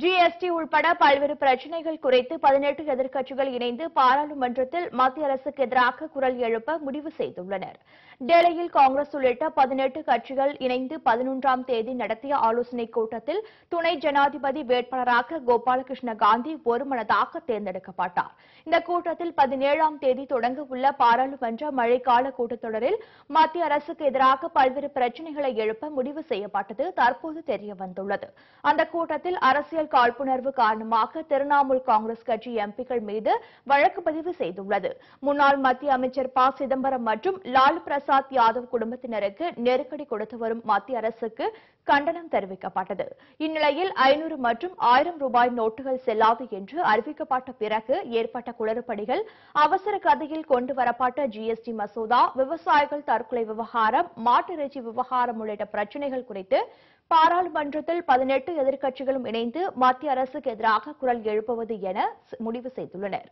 GST உள்பட பல்வேறு பிரச்சினைகள் குறித்து பதினெட்டு எதிர்க்கட்சிகள் இணைந்து பாராளுமன்றத்தில் மத்திய அரசுக்கு எதிராக குரல் எழுப்ப முடிவு செய்துள்ளனர். டெல்லியில் காங்கிரஸ் உள்ளிட்ட பதினெட்டு கட்சிகள் இணைந்து பதினொன்றாம் தேதி நடத்திய ஆலோசனைக் கூட்டத்தில் துணை ஜனாதிபதி வேட்பாளராக கோபாலகிருஷ்ண காந்தி ஒருமனதாக தேர்ந்தெடுக்கப்பட்டார். இந்த கூட்டத்தில் பதினேழாம் தேதி தொடங்க உள்ள பாராளுமன்ற மழைக்கால கூட்டத்தொடரில் மத்திய அரசுக்கு எதிராக பல்வேறு பிரச்சினைகளை எழுப்ப முடிவு செய்யப்பட்டது தற்போது தெரியவந்துள்ளது. அந்த கூட்டத்தில் அரசியல் காழ்ப்புணர்வு காரணமாக திரிணாமுல் காங்கிரஸ் கட்சி எம்பிக்கள் மீது வழக்கு பதிவு செய்துள்ளது. முன்னாள் மத்திய அமைச்சர் ப. சிதம்பரம் மற்றும் லாலு பிரசாத் யாதவ் குடும்பத்தினருக்கு நெருக்கடி கொடுத்து வரும் மத்திய அரசுக்கு கண்டனம் தெரிவிக்கப்பட்டது. இந்நிலையில் ஐநூறு மற்றும் ஆயிரம் ரூபாய் நோட்டுகள் செல்லாது என்று அறிவிக்கப்பட்ட பிறகு ஏற்பட்ட குளறுபடிகள் அவசர கதையில் கொண்டு வரப்பட்ட ஜிஎஸ்டி மசோதா விவசாயிகள் தற்கொலை விவகாரம் மாட்டிறைச்சி விவகாரம் உள்ளிட்ட பிரச்சினைகள் குறித்து பாராளுமன்றத்தில் பதினெட்டு எதிர்க்கட்சிகளும் இணைந்து மத்திய அரசுக்கு எதிராக குரல் எழுப்புவது என முடிவு செய்துள்ளனர்.